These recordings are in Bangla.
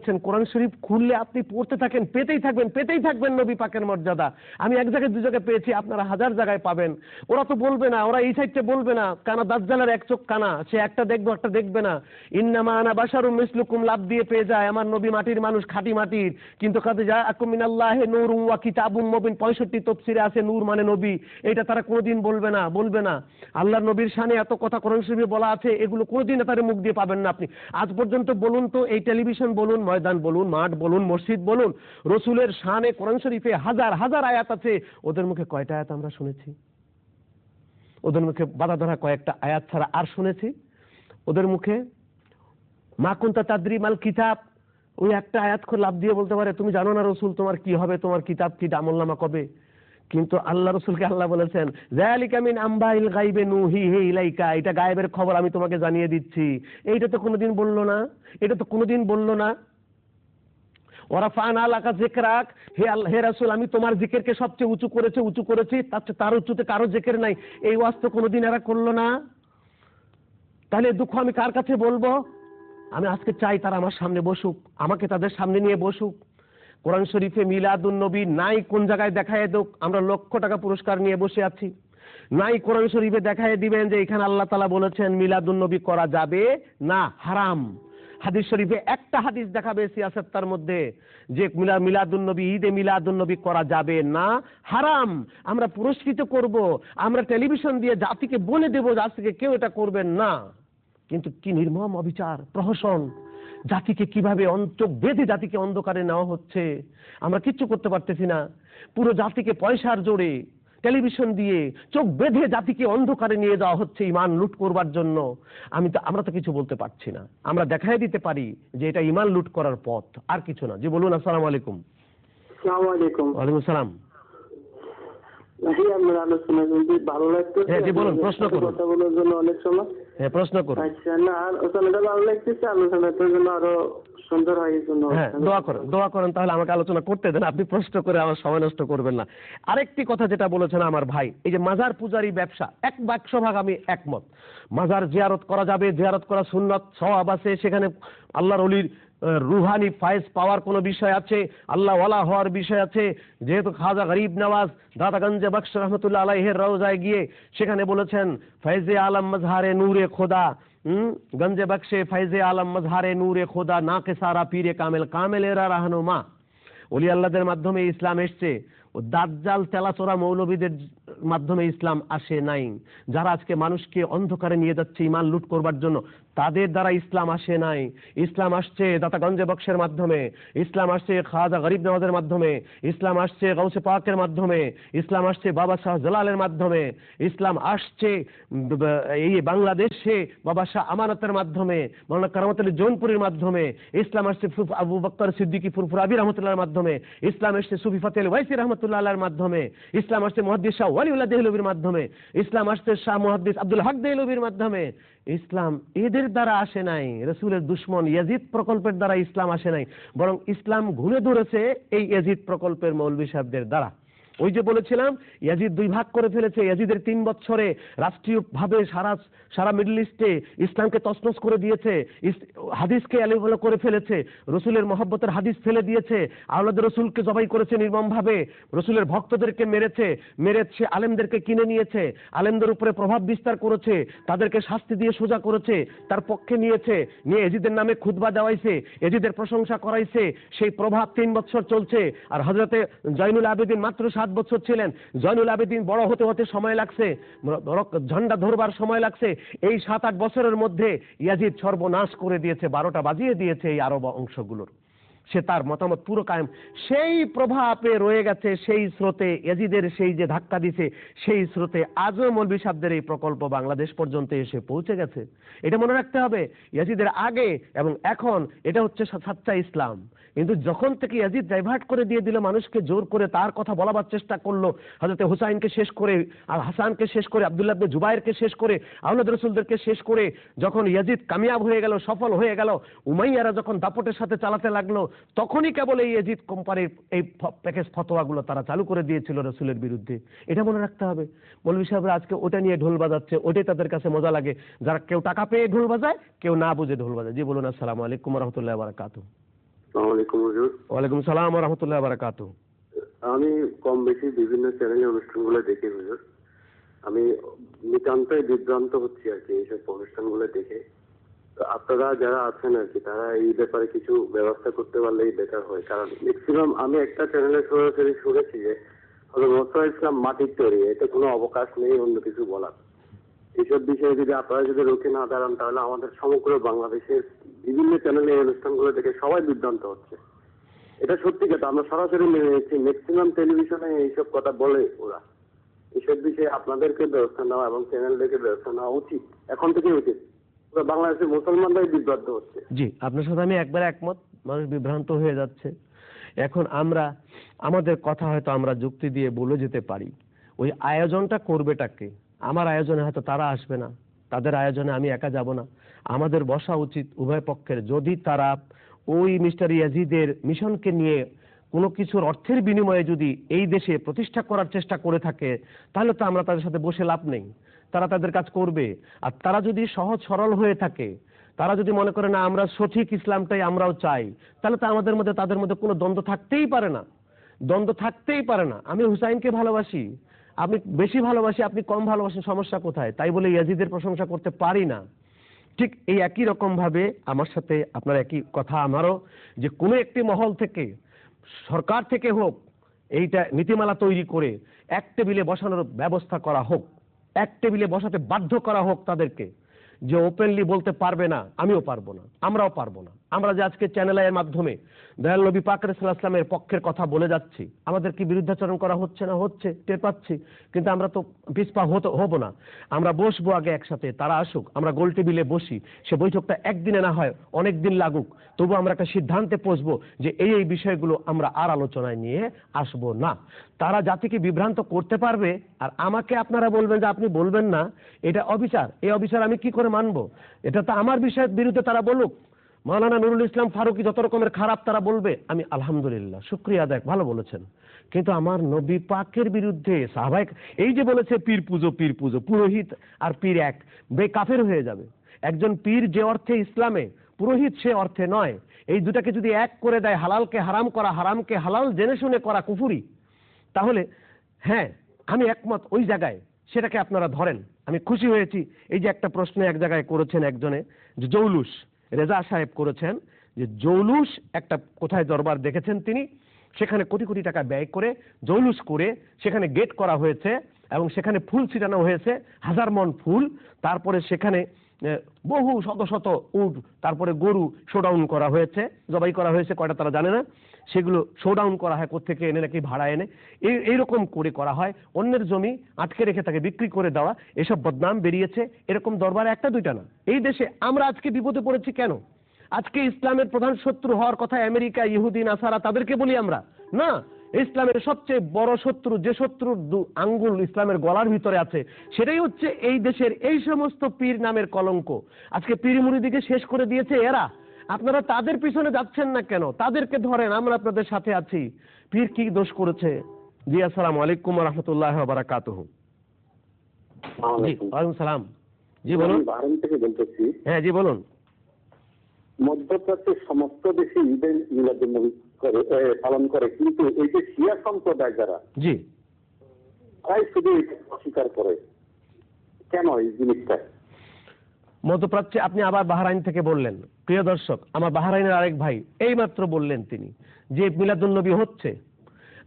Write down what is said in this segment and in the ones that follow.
বলেছেন কোরআন শরীফ খুললে আপনি পড়তে থাকেন, পেতেই থাকবেন পেতেই থাকবেন নবী পাকের মর্যাদা। আমি এক জায়গায়, দু জায়গায় পেয়েছি, আপনারা হাজার জায়গায় পাবেন। ওরা তো বলবে না, ওরা এই সাইডটা বলবে না, কানা দাজ্জালের এক চোখ কানা, সে একটা দেখব একটা দেখবে না। ইন্নামা আনা বাসারুম মিসলুকুম, লাভ দিয়ে পেয়ে যায় আমার নবী মাটির মানুষ খাঁটি মাটির। কিন্তু কাজে যা আকুমিন আল্লাহে নূর ওয়া কিতাবুন মুবিন, পঁয়ষট্টি তফসিরে আছে নূর মানে নবী। এটা তারা কোনোদিন বলবে না বলবে না। আল্লাহর নবীর শানে এত কথা কোরআন শরীফে বলা আছে, এগুলো কোনোদিন তাদের মুখ দিয়ে পাবেন না আপনি। আজ পর্যন্ত বলুন তো, এই টেলিভিশন বলুন ময়দান বলুন, মাঠ বলুন, মসজিদ বলুন, রসুলের শানে কোরআন শরীফে হাজার হাজার আয়াত আছে। ওদের মুখে কয়টা আয়াত আমরা শুনেছি? ওদের মুখে বাধা ধরা কয়েকটা আয়াত ছাড়া আর শুনেছি। ওদের মুখে, মা কুন্তা তাদ্রি মাল কিতাব, ওই একটা আয়াত করে লাভ দিয়ে বলতে পারে, তুমি জানো না রসুল, তোমার কি হবে? তোমার কিতাব কি আমলনামা কবে? কিন্তু আল্লাহ রসুলকে আল্লাহ বলেছেন জায়ালিকা মিন আম্বাইল গাইবে নুহি হে ইলাইকা, এটা গায়েবের খবর আমি তোমাকে জানিয়ে দিচ্ছি। এইটা তো কোনোদিন বলল না, এটা তো কোনোদিন বলল না। ওরা ফান আলাকা জেকরাক হে আল্লাহ, হে রাসূল, আমি তোমার জিকিরকে সবচেয়ে উঁচু করেছে, উঁচু করেছি, তার তার উঁচুতে কারও জিকির নাই। এই ওয়াজ তো কোনোদিন এরা করল না। তাহলে দুঃখ আমি কার কাছে বলব? আমি আজকে চাই তারা আমার সামনে বসুক, আমাকে তাদের সামনে নিয়ে বসুক। কোরআন শরীফে মিলাদুন নবী নাই কোন জায়গায় দেখায় দোক, আমরা লক্ষ টাকা পুরস্কার নিয়ে বসে আছি। নাই কোরআন শরীফে দেখায় দিবেন যে এখানে আল্লাহ তালা বলেছেন, মিলাদুন নবী করা যাবে না, হারাম। হাদিস শরীফে একটা হাদিস দেখাবে সিয়াসত্তার মধ্যে, যে মিলা মিলাদুন ঈদে মিলাদুন নবী করা যাবে না, হারাম। আমরা পুরস্কৃত করব, আমরা টেলিভিশন দিয়ে জাতিকে বলে দেবো জাতিকে কেউ এটা করবেন না। কিন্তু কি নির্মম অবিচার, প্রহসন। জাতিকে কীভাবে অন- চোখ বেঁধে জাতিকে অন্ধকারে নেওয়া হচ্ছে? আমরা কিচ্ছু করতে পারতেছি না। পুরো জাতিকে পয়সার জোরে টেলিভিশন দিয়ে চোখ বেঁধে জাতিকে অন্ধকারে নিয়ে যাওয়া হচ্ছে ইমান লুট করবার জন্য। আমি তো আমরা তো কিছু বলতে পারছি না। আমরা দেখাই দিতে পারি যে এটা ইমান লুট করার পথ আর কিছু না। যে বলুন আসসালামু আলাইকুম। আসসালামু আলাইকুম। ওয়ালাইকুম সালাম আপনার আলোচনা শুনতে ভালো লাগতেছে হ্যাঁ, জি, বলুন, প্রশ্ন করুন। কথা বলার জন্য অনেক সময়। হ্যাঁ প্রশ্ন করুন। আচ্ছা না আলোচনাটা ভালো লাগতেছে আলোচনাটার জন্য আরও সুন্দর হয় এই জন্য। হ্যাঁ দোয়া করেন দোয়া করেন তাহলে আমাকে আলোচনা করতে দেন আপনি প্রশ্ন করে আমার সময় নষ্ট করবেন না। আরেকটি কথা যেটা বলেছেন আমার ভাই এই যে মাজার পূজারি ব্যবসা এক বাক্স ভাগ আমি একমত। মাজার জিয়ারত করা যাবে জিয়ারত করা সুন্নত সওয়াব আছে সেখানে আল্লাহর অলির রুহানি ফায়েজ পাওয়ার কোনো বিষয় আছে? আল্লাহ ওয়ালা হওয়ার বিষয় আছে? যেহেতু খাজা গরিব নওয়াজ দাদাগঞ্জে বক্স রহমতুল্লাহ আলাইহের রওজায় গিয়ে সেখানে বলেছেন ফৈজে আলম মজহারে নূরে খোদা। গঞ্জে বক্সে ফৈজে আলম মজহারে নূরে খোদা, না কে সারা পীরে কামেল, কামেলেরা রাহনুমা। অলি আল্লাহদের মাধ্যমে ইসলাম এসছে। ও দাজ্জাল তেলাচোরা মৌলবীদের মাধ্যমে ইসলাম আসে নাই। যারা আজকে মানুষকে অন্ধকারে নিয়ে যাচ্ছে ইমান লুট করবার জন্য তাদের দ্বারা ইসলাম আসে নাই। ইসলাম আসছে দাতাগঞ্জে বক্সের মাধ্যমে। ইসলাম আসছে খাজা গরিব নওয়াজের মাধ্যমে। ইসলাম আসছে গৌসে পাকের মাধ্যমে। ইসলাম আসছে বাবা শাহ জালালের মাধ্যমে। ইসলাম আসছে এই বাংলাদেশে বাবা শাহ আমানতের মাধ্যমে মৌলানা কারামত আলী জৌনপুরের মাধ্যমে। ইসলাম আসছে আবু বক্কর সিদ্দিকী ফুরফুর আবির রহমতুল্লাহর মাধ্যমে। ইসলাম আসছে সুফি ফাতেল ওয়াইসি রহমতুল্লাহ আল্লাহর মাধ্যমে। ইসলাম আসছে মহাদ্দিস শাহ ওয়ালিউল্লাহ দেহলবির মাধ্যমে। ইসলাম আসছে শাহ মহাদ্দিস আব্দুল হক দেহলবির মাধ্যমে। ইসলাম এদের দ্বারা আসে নাই। রসুলের দুশ্মন ইয়াজিদ প্রকল্পের দ্বারা ইসলাম আসে নাই। বরং ইসলাম ঘুরে ধরেছে এই ইয়াজিদ প্রকল্পের মৌলবী সাহেবদের দ্বারা। ওই যে বলেছিলাম, ইয়াজিদ দুই ভাগ করে ফেলেছে, ইয়াজিদের তিন বছরে রাষ্ট্রীয়ভাবে সারা সারা মিডল ইস্টে ইসলামকে তছনছ করে দিয়েছে হাদিসকে এলোভেলো করে ফেলেছে, রসুলের মহব্বতের হাদিস ফেলে দিয়েছে, আওলাদ রসুলকে জবাই করেছে নির্মমভাবে, রসুলের ভক্তদেরকে মেরেছে মেরেছে, আলেমদেরকে কিনে নিয়েছে, আলেমদের উপরে প্রভাব বিস্তার করেছে, তাদেরকে শাস্তি দিয়ে সোজা করেছে, তার পক্ষে নিয়েছে, নিয়ে এজিদের নামে খুদবা দেওয়াইছে, এজিদের প্রশংসা করাইছে, সেই প্রভাব তিন বছর চলছে, আর হজরতে জয়নুল আবেদিন মাত্র সাত বছর ছিলেন। জয়নুল আবেদিন বড় হতে হতে সময় লাগছে। ঝন্ডা ধরবার সময় লাগছে। এই সাত আট বছরের মধ্যে ইয়াজিদ সর্বনাশ করে দিয়েছে, বারোটা বাজিয়ে দিয়েছে এই আরব অংশগুলোর। সে তার মতামত পুরো কায়েম। সেই প্রভাবে রয়ে গেছে সেই স্রোতে, এজিদের সেই যে ধাক্কা দিছে, সেই স্রোতে আজও মৌলবী সাহেবদের এই প্রকল্প বাংলাদেশ পর্যন্ত এসে পৌঁছে গেছে। এটা মনে রাখতে হবে ইয়াজিদের আগে এবং এখন এটা হচ্ছে সাচ্চা ইসলাম। কিন্তু যখন থেকে ইয়াজিদ ডাইভার্ট করে দিয়ে দিল, মানুষকে জোর করে তার কথা বলাবার চেষ্টা করল হজরত হুসাইনকে শেষ করে, আর হাসানকে শেষ করে, আব্দুল্লাহ জুবাইরকে শেষ করে, আহমদ রসুলদেরকে শেষ করে যখন ইয়াজিদ কামিয়াব হয়ে গেল, সফল হয়ে গেল, উমাইয়ারা যখন দাপটের সাথে চালাতে লাগল তখনই কেবল এই ইয়াজিদ কোম্পানির এই প্যাকেজ ফতোয়াগুলো তারা চালু করে দিয়েছিল রসুলের বিরুদ্ধে। এটা মনে রাখতে হবে। মৌলভী সাহেবরা আজকে ওটা নিয়ে ঢোল বাজাচ্ছে ওটাই তাদের কাছে মজা লাগে। যারা কেউ টাকা পেয়ে ঢোল বাজায় কেউ না বুঝে ঢোল বাজায়। জি বলুন আসসালামু আলাইকুম রহমতুল্লাহ হুজুর। ওয়ালাইকুম সালাম রহমতুল্লাহ বারাকাতু আমি কম বেশি বিভিন্ন চ্যানেলে অনুষ্ঠানগুলো দেখি হুজুর। আমি নিতান্তই বিভ্রান্ত হচ্ছি আর কি এইসব অনুষ্ঠানগুলো দেখে। আপনারা যারা আছেন আর কি, তারা এই ব্যাপারে কিছু ব্যবস্থা করতে পারলেই বেটার হয়। কারণ ম্যাক্সিমাম আমি একটা চ্যানেলে সরাসরি শুনেছি যে, হলো মোসা ইসলাম মাটির তৈরি এতে কোনো অবকাশ নেই, অন্য কিছু বলার। এইসব বিষয়ে যদি আপনারা যদি রুখে না দাঁড়ান, তাহলে আমাদের সমগ্র বাংলাদেশের বিভিন্ন চ্যানেলে এই অনুষ্ঠানগুলো দেখে সবাই বিভ্রান্ত হচ্ছে। এটা সত্যি কথা, আমরা সরাসরি মেনে নিচ্ছি ম্যাক্সিমাম টেলিভিশনে এইসব কথা বলে ওরা। এসব বিষয়ে আপনাদেরকে ব্যবস্থা নেওয়া এবং চ্যানেলদেরকে ব্যবস্থা নেওয়া উচিত। এখন থেকে উচিত। বাংলাদেশের মুসলমানরাই বিভ্রান্ত হচ্ছে। জি, আপনার সাথে আমি একবার একমত, মানুষ বিভ্রান্ত হয়ে যাচ্ছে। এখন আমরা, আমাদের কথা হয়তো আমরা যুক্তি দিয়ে বলে যেতে পারি। ওই আয়োজনটা করবেটাকে আমার আয়োজনে হয়তো তারা আসবে না, তাদের আয়োজনে আমি একা যাব না। আমাদের বসা উচিত উভয় পক্ষের। যদি তারা ওই মিস্টার ইয়াজিদের মিশনকে নিয়ে কোনো কিছুর অর্থের বিনিময়ে যদি এই দেশে প্রতিষ্ঠা করার চেষ্টা করে থাকে, তাহলে তো আমরা তাদের সাথে বসে লাভ নেই। তারা তাদের কাজ করবে। আর তারা যদি সহজ সরল হয়ে থাকে, তারা যদি মনে করে, না, আমরা সঠিক ইসলামটাই আমরাও চাই, তাহলে তো আমাদের মধ্যে, তাদের মধ্যে কোনো দ্বন্দ্ব থাকতেই পারে না। দ্বন্দ্ব থাকতেই পারে না। আমি হুসাইনকে ভালোবাসি। আপনি বেশি ভালোবাসি, আপনি কম ভালোবাসেন, সমস্যা কোথায়? তাই বলে ইয়াজিদের প্রশংসা করতে পারি না। ঠিক এই একই রকম ভাবে আমার সাথে, আপনার একই কথা আমারও, যে কোনো একটি মহল থেকে সরকার থেকে হোক, এইটা নীতিমালা তৈরি করে এক টেবিলে বসানোর ব্যবস্থা করা হোক, এক টেবিলে বসাতে বাধ্য করা হোক তাদেরকে, যে ওপেনলি বলতে পারবে না, আমিও পারব না, আমরাও পারব না। আমরা যে আজকে চ্যানেলের মাধ্যমে দয়াল নবী পাকের ইসলামের পক্ষের কথা বলে যাচ্ছি, আমাদের কি বিরুদ্ধাচরণ করা হচ্ছে না হচ্ছে? টের পাচ্ছি, কিন্তু আমরা তো পিসপা হতো, হব না। আমরা বসবো আগে একসাথে, তারা আসুক, আমরা গোল টেবিলে বসি, সে বৈঠকটা একদিনে না হয়, অনেক দিন লাগুক। তবু আমরা একটা সিদ্ধান্তে পৌঁছবো যে এই এই বিষয়গুলো আমরা আর আলোচনায় নিয়ে আসব না। তারা জাতিকে বিভ্রান্ত করতে পারবে, আর আমাকে আপনারা বলবেন যে আপনি বলবেন না, এটা অবিচার। এই অবিচার আমি কি করে মানবো? এটা তো আমার বিষয়ের বিরুদ্ধে তারা বলুক। মাওলানা নুরুল ইসলাম ফারুকি যত রকমের খারাপ তারা বলবে, আমি আলহামদুলিল্লাহ, শুক্রিয়া দেখ ভালো বলেছেন। কিন্তু আমার নবী পাকের বিরুদ্ধে সাহাবাই এই যে বলেছে, পীর পুজো পীর পুজো, পুরোহিত আর পীর এক, বে কাফের হয়ে যাবে। একজন পীর যে অর্থে ইসলামে, পুরোহিত সে অর্থে নয়। এই দুটাকে যদি এক করে দেয়, হালালকে হারাম করা, হারামকে হালাল জেনে শুনে করা কুফুরি, তাহলে হ্যাঁ আমি একমত ওই জায়গায়, সেটাকে আপনারা ধরেন। আমি খুশি হয়েছি, এই যে একটা প্রশ্ন এক জায়গায় করেছেন একজনে, যে জৌলুস রেজা সাহেব করেছেন যে জৌলুস একটা কোথায় দরবার দেখেছেন তিনি? সেখানে কোটি কোটি টাকা ব্যয় করে জৌলুস করে সেখানে গেট করা হয়েছে এবং সেখানে ফুল ছিটানো হয়েছে, হাজার মন ফুল। তারপরে সেখানে বহু শত শত উট, তারপরে গরু শোডাউন করা হয়েছে, জবাই করা হয়েছে, কয়টা তারা জানে না? সেগুলো শোডাউন করা হয় কোথেকে এনে নাকি ভাড়া এনে। এই, এইরকম করে করা হয়। অন্যের জমি আটকে রেখে তাকে বিক্রি করে দেওয়া, এসব বদনাম বেরিয়েছে। এরকম দরবার একটা দুইটা না। এই দেশে আমরা আজকে বিপদে পড়েছি কেন? আজকে ইসলামের প্রধান শত্রু হওয়ার কথা আমেরিকা, ইহুদিন নাসারা তাদেরকে বলি আমরা? না, ইসলামের সবচেয়ে বড় শত্রু, যে শত্রুর দু আঙ্গুল ইসলামের গলার ভিতরে আছে, সেটাই হচ্ছে এই দেশের এই সমস্ত পীর নামের কলঙ্ক। আজকে পীর মুরিদিকে শেষ করে দিয়েছে এরা। আপনারা তাদের পিছনে যাচ্ছেন না কেন? তাদেরকে ধরেন আমরা আপনাদের সাথে আছি। পীর কি দোষ করেছে? জি আসসালামু আলাইকুম রহমতুল্লাহ বারাকাতুহ জি ওয়ালাইকুম সালাম। জি বলুন। বাহরাইন থেকে বলতেছি। হ্যাঁ জি বলুন। মধ্যপ্রাচ্যের সমস্ত দেশে ঈদের মিলাদুল করে পালন করে কিন্তু এই যে শিয়া সম্প্রদায় যারা জি। তাই শুধু অস্বীকার করে। কেন এই জিনিসটা? মধ্যপ্রাচ্যে আপনি আবার বাহারাইন থেকে বললেন। প্রিয় দর্শক, আমার বাহারাইনের আরেক ভাই এই মাত্র বললেন তিনি যে মিলাদুন্নবী হচ্ছে,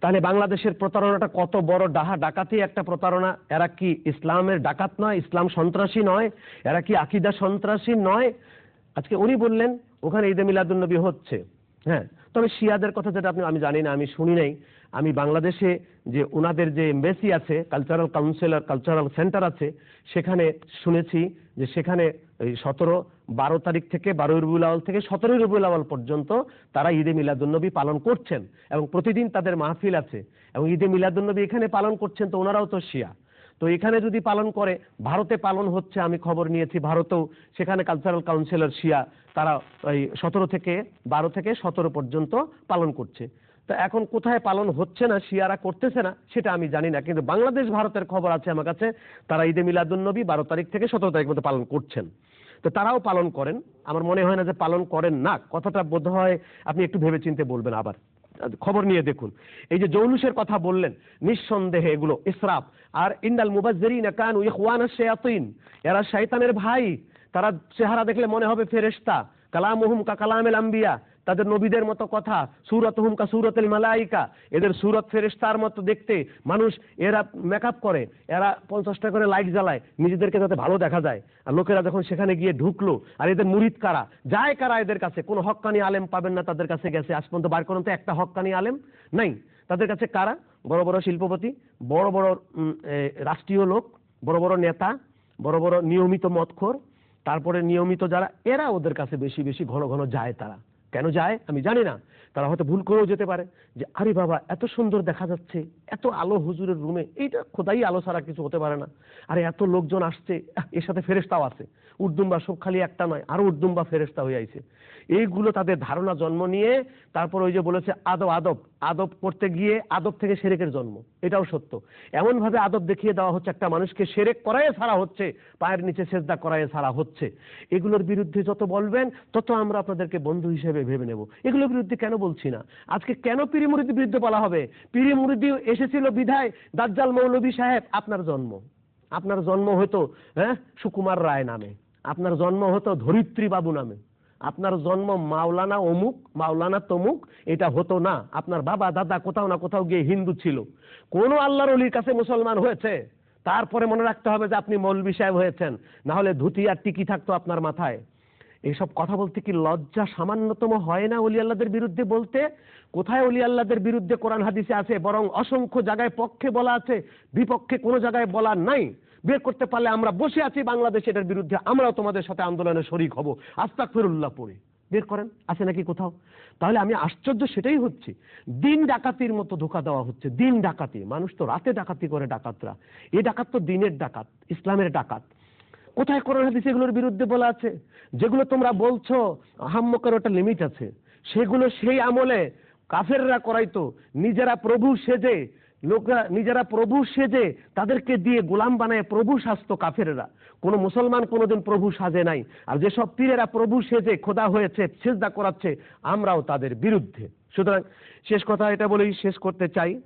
তাহলে বাংলাদেশের প্রতারণাটা কত বড় ডাহা ডাকাতি একটা প্রতারণা? এরা কি ইসলামের ডাকাত নয়, ইসলাম সন্ত্রাসী নয়? এরা কি আকিদা সন্ত্রাসী নয়? আজকে উনি বললেন, ওখানে ঈদে মিলাদুন্নবী হচ্ছে। হ্যাঁ তবে শিয়াদের কথা যেটা আপনি আমি জানি না, আমি শুনি নাই। আমি বাংলাদেশে যে ওনাদের যে এমবেসি আছে কালচারাল কাউন্সিলর কালচারাল সেন্টার আছে, সেখানে শুনেছি যে সেখানে এই সতেরো, বারো তারিখ থেকে বারোই রবিউল আওয়াল থেকে সতেরোই রবিউল আওয়াল পর্যন্ত তারা ঈদে মিলাদুন্নবী পালন করছেন এবং প্রতিদিন তাদের মাহফিল আছে এবং ঈদে মিলাদুন্নবী এখানে পালন করছেন তো ওনারাও তো শিয়া। তো এখানে যদি পালন করে, ভারতে পালন হচ্ছে, আমি খবর নিয়েছি ভারতেও, সেখানে কালচারাল কাউন্সিলর শিয়া, তারা ওই সতেরো থেকে বারো থেকে সতেরো পর্যন্ত পালন করছে। তো এখন কোথায় পালন হচ্ছে না, শিয়ারা করতেছে না, সেটা আমি জানি না। কিন্তু বাংলাদেশ, ভারতের খবর আছে আমার কাছে, তারা ঈদে মিলাদুন্নবী বারো তারিখ থেকে সতেরো তারিখ মধ্যে পালন করছেন। তো তারাও পালন করেন। আমার মনে হয় না যে পালন করেন না। কথাটা বোধ হয় আপনি একটু ভেবেচিন্তে বলবেন আবার। খবর নিয়ে দেখুন। এই যে জৌলুসের কথা বললেন, নিঃসন্দেহে এগুলো ইসরাফ। আর ইন্দাল মুবাজ্জরিন কানু ইখওয়ানা শেয়াতিন। এরা শয়তানের ভাই। তারা চেহারা দেখলে মনে হবে ফেরেশতা। কালামুহুম কা কালামেল আম্বিয়া। তাদের নবীদের মতো কথা। সুরত হুম কা সুরতেল মালাইকা। এদের সুরত ফেরেশতার মতো দেখতে মানুষ এরা মেকআপ করে, এরা পঞ্চাশটা করে লাইট জ্বালায়, নিজেদেরকে যাতে ভালো দেখা যায়। আর লোকেরা যখন সেখানে গিয়ে ঢুকলো, আর এদের মুরিদ কারা? যায় কারা এদের কাছে? কোনো হক্কানি আলেম পাবেন না তাদের কাছে গেছে। আজ পর্যন্ত বার করুন তো একটা হক্কানি আলেম? নাই। তাদের কাছে কারা? বড় বড় শিল্পপতি, বড় বড় রাষ্ট্রীয় লোক, বড় বড় নেতা, বড় বড় নিয়মিত মতখোর তারপরে নিয়মিত যারা, এরা ওদের কাছে বেশি বেশি ঘন ঘন যায় তারা। কেন যায় আমি জানি না। তারা হয়তো ভুল করেও যেতে পারে। যে আরে বাবা, এত সুন্দর দেখা যাচ্ছে, এত আলো হুজুরের রুমে এইটা খোদাই আলো ছাড়া কিছু হতে পারে না। আরে এত লোকজন আসছে এর সাথে ফেরেস্তাও আছে। উর্দুম্বা সব খালি একটা নয়, আরও উর্দুম্বা ফেরেস্তা হয়ে আইছে। এইগুলো তাদের ধারণা জন্ম নিয়ে, তারপর ওই যে বলেছে আদব আদব। আদব করতে গিয়ে আদব থেকে সেরেকের জন্ম, এটাও সত্য। এমন ভাবে আদব দেখিয়ে দেওয়া হচ্ছে, একটা মানুষকে সেরেক করায় ছাড়া হচ্ছে, পায়ের নিচে সেজদা করায় ছাড়া হচ্ছে। এগুলোর বিরুদ্ধে যত বলবেন, তত আমরা আপনাদেরকে বন্ধু হিসেবে ভেবে নেব। এগুলোর বিরুদ্ধে কেন বলছি না? আজকে কেন পিরি মুরিদির বিরুদ্ধে বলা হবে? পিরি মুরিদি এসেছিল বিধায় দাজ্জাল মৌলভী সাহেব, আপনার জন্ম। আপনার জন্ম হতো হ্যাঁ সুকুমার রায় নামে। আপনার জন্ম হতো ধরিত্রী বাবু নামে। আপনার জন্ম মাওলানা অমুক, মাওলানা তমুক, এটা হতো না। আপনার বাবা, দাদা কোথাও না কোথাও গিয়ে হিন্দু ছিল। কোন আল্লাহর অলির কাছে মুসলমান হয়েছে? তারপরে মনে রাখতে হবে যে আপনি মৌলবি সাহেব হয়েছেন। না হলে ধুতি আর টিকি থাকতো আপনার মাথায়। এইসব কথা বলতে কি লজ্জা সামান্যতম হয় না অলি আল্লাহদের বিরুদ্ধে বলতে? কোথায় অলি আল্লাহদের বিরুদ্ধে কোরআন হাদিসে আছে, বরং অসংখ্য জায়গায় পক্ষে বলা আছে, বিপক্ষে কোনো জায়গায় বলা নাই? বের করতে পারলে আমরা বসে আছি বাংলাদেশ, এটার বিরুদ্ধে আমরাও তোমাদের সাথে আন্দোলনে শরিক হব। আস্তাক ফেরুল্লাহ পড়ে। বের করেন, আছে নাকি কোথাও? তাহলে আমি আশ্চর্য সেটাই হচ্ছে, দিন ডাকাতির মতো ধোকা দেওয়া হচ্ছে, দিন ডাকাতি। মানুষ তো রাতে ডাকাতি করে ডাকাতরা। এই ডাকাত তো দিনের ডাকাত, ইসলামের ডাকাত। কোথায় কোরআন হাদিস এগুলোর বিরুদ্ধে বলা আছে? যেগুলো তোমরা বলছো, আহাম্মকের ওটা লিমিট আছে। সেগুলো সেই আমলে কাফেররা করাইতো। নিজেরা প্রভু সেজে, লোকরা নিজেরা প্রভু সেজে তাদেরকে দিয়ে গোলাম বানায় প্রভু সাজতো কাফেরেরা। কোনো মুসলমান কোনোদিন প্রভু সাজে নাই। আর যেসব পীরেরা প্রভু সেজে খোদা হয়েছে, সেজদা করাচ্ছে, আমরাও তাদের বিরুদ্ধে। সুতরাং শেষ কথা এটা বলেই শেষ করতে চাই।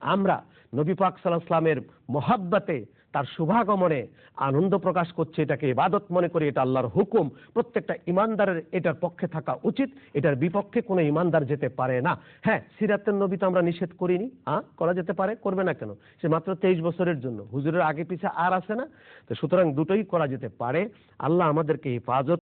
আমরা নবী পাক সাল্লাহ ইসলামের মহাব্বাতে তার শুভাগমনে আনন্দ প্রকাশ করছে এটাকে ইবাদত মনে করি, এটা আল্লাহর হুকুম। প্রত্যেকটা ইমানদারের এটার পক্ষে থাকা উচিত, এটার বিপক্ষে কোনো ইমানদার যেতে পারে না। হ্যাঁ সিরাতের নবী তো আমরা নিষেধ করিনি। হ্যাঁ করা যেতে পারে, করবে না কেন? সে মাত্র তেইশ বছরের জন্য। হুজুরের আগে পিছে আর আসে না? তো সুতরাং দুটোই করা যেতে পারে। আল্লাহ আমাদেরকে হেফাজত